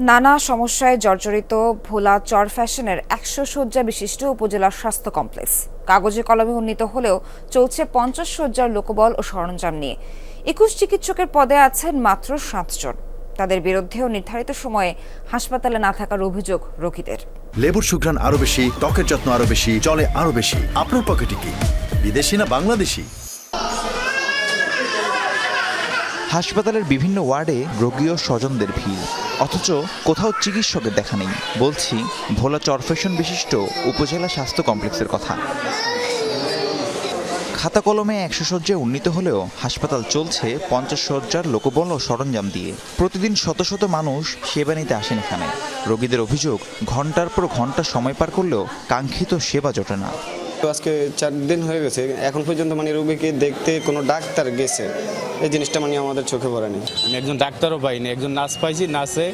নানা সমস্যায় জর্জরিত ভোলা চর ফ্যাশনের একশো শয্যা বিশিষ্ট উপজেলা স্বাস্থ্য কমপ্লেক্স। কাগজে কলমে উন্নীত হলেও চলছে পঞ্চাশ শয্যার লোকবল ও সরঞ্জাম নিয়ে। একুশ চিকিৎসকের পদে আছেন মাত্র সাতজন তাদের বিরুদ্ধেও নির্ধারিত সময়ে হাসপাতালে না থাকার অভিযোগ রোগীদের। লেবুর সুঘ্রাণ আরও বেশি, ত্বকের যত্ন আরও বেশি চলে আরও বেশি। আপনার পকেটে কি? বিদেশি না বাংলাদেশি? হাসপাতালের বিভিন্ন ওয়ার্ডে রোগী ও স্বজনদের ভিড়। অথচ কোথাও চিকিৎসকের দেখা নেই। বলছি, ভোলা চরফেশন বিশিষ্ট উপজেলা স্বাস্থ্য কমপ্লেক্সের কথা। খাতা কলমে একশো শয্যায় উন্নীত হলেও হাসপাতাল চলছে পঞ্চাশ শয্যার লোকবল ও সরঞ্জাম দিয়ে। প্রতিদিন শত শত মানুষ সেবা নিতে আসেন এখানে। রোগীদের অভিযোগ ঘণ্টার পর ঘণ্টা সময় পার করলেও কাঙ্ক্ষিত সেবা জোটে না। তো আজকে চার দিন হয়ে গেছে। এখন পর্যন্ত মানে রোগীকে দেখতে কোনো ডাক্তার গেছে। এই জিনিসটা মানে আমাদের চোখে পড়েনি। আমি একজন ডাক্তারও পাইনি। একজন নার্স পাইছি নার্সে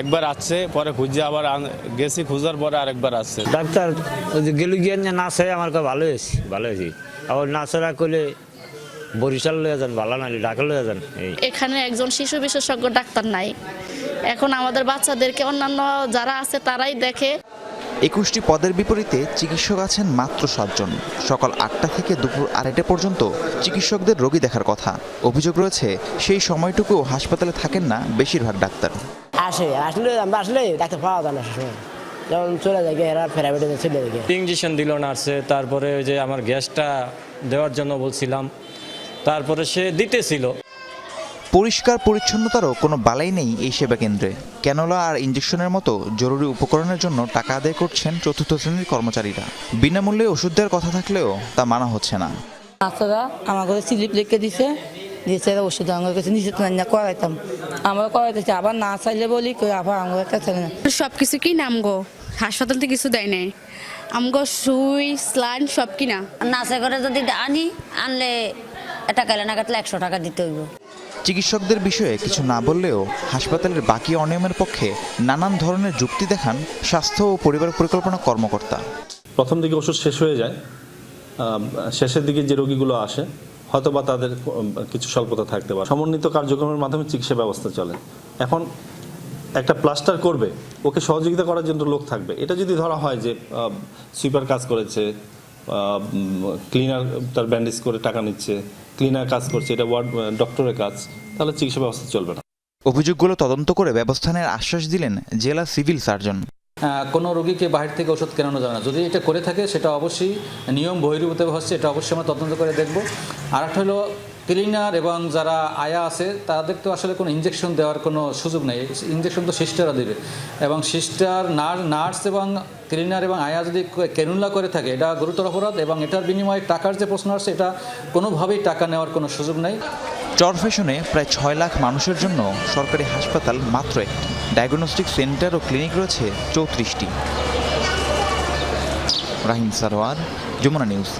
একবার আসছে পরে খুঁজে আবার গেছি খুঁজার পরে আরেকবার আসছে। ডাক্তার ওই যে গেলু গিয়ে না নাচে আমার কাছে ভালো হয়েছি ভালো হয়েছি। আবার নাচেরা করলে বরিশাল লয়ে যান ভালো নাহলে ঢাকা লয়ে যান। এখানে একজন শিশু বিশেষজ্ঞ ডাক্তার নাই। এখন আমাদের বাচ্চাদেরকে অন্যান্য যারা আছে তারাই দেখে একুশটি পদের বিপরীতে চিকিৎসক আছেন মাত্র সাতজন। সকাল আটটা থেকে দুপুর আড়াইটা পর্যন্ত চিকিৎসকদের রোগী দেখার কথা। অভিযোগ রয়েছে সেই সময়টুকু হাসপাতালে থাকেন না বেশিরভাগ ডাক্তার। আসে আসলে আমরা আসলে ডাক্তার পাওয়া যায় না সময়। যখন চলে যায় এরা প্রাইভেটে চলে যায় ইঞ্জেকশন দিল নার্সে তারপরে ওই যে আমার গ্যাসটা দেওয়ার জন্য বলছিলাম। তারপরে সে দিতেছিল। পরিষ্কার পরিচ্ছন্নতারও কোনো বালাই নেই এই সেবা কেন্দ্রে। ক্যানোলা আর ইঞ্জেকশনের মতো জরুরি উপকরণের জন্য টাকা আদায় করছেন চতুর্থ শ্রেণির কর্মচারীরা। বিনামূল্যে ওষুধ দেওয়ার কথা থাকলেও তা মানা হচ্ছে না। বাচ্চারা আমার কাছে স্লিপ লিখে দিছে। দিয়েছে ওষুধ আমার কাছে নিচে তো না করাইতাম। আমরা করাইতেছি আবার না চাইলে বলি কই আবার আমার কাছে না। সব কিছু কি নাম গো হাসপাতাল থেকে কিছু দেয় নাই। আমগো সুই স্লাইন সব কিনা নাচে করে যদি আনি আনলে এটা কালে না কাটলে একশো টাকা দিতে হইব। চিকিৎসকদের বিষয়ে কিছু না বললেও হাসপাতালের বাকি অনিয়মের পক্ষে নানান ধরনের যুক্তি দেখান স্বাস্থ্য ও পরিবার পরিকল্পনা কর্মকর্তা। প্রথম দিকে ওষুধ শেষ হয়ে যায়। শেষের দিকে যে রোগীগুলো আসে হয়তো বা তাদের কিছু স্বল্পতা থাকতে পারে। সমন্বিত কার্যক্রমের মাধ্যমে চিকিৎসা ব্যবস্থা চলে। এখন একটা প্লাস্টার করবে, ওকে সহযোগিতা করার জন্য লোক থাকবে। এটা যদি ধরা হয় যে সুইপার কাজ করেছে ক্লিনার তার ব্যান্ডেজ করে টাকা নিচ্ছে ক্লিনার কাজ করছে এটা ওয়ার্ড ডক্টরের কাজ তাহলে চিকিৎসা ব্যবস্থা চলবে না। অভিযোগগুলো তদন্ত করে ব্যবস্থা নেওয়ার আশ্বাস দিলেন জেলা সিভিল সার্জন। কোনো রোগীকে বাহির থেকে ওষুধ কেনানো যাবে না। যদি এটা করে থাকে সেটা অবশ্যই নিয়ম বহির্ভূত হচ্ছে এটা অবশ্যই আমরা তদন্ত করে দেখব। আর একটা হলো ক্লিনার এবং যারা আয়া আছে, তাদের তো আসলে কোনো ইঞ্জেকশন দেওয়ার কোনো সুযোগ নেই। ইঞ্জেকশন তো সিস্টাররা দেবে। এবং সিস্টার নার্স নার্স এবং ক্লিনার এবং আয়া যদি কেনুলা করে থাকে, এটা গুরুতর অপরাধ এবং এটার বিনিময়ে টাকার যে প্রশ্ন আসছে এটা কোনোভাবেই টাকা নেওয়ার কোনো সুযোগ নেই। চরফেশনে প্রায় ছয় লাখ মানুষের জন্য সরকারি হাসপাতাল মাত্র একটি ডায়াগনস্টিক সেন্টার ও ক্লিনিক রয়েছে চৌত্রিশটি। রাহিম সারোয়ার, যমুনা নিউজ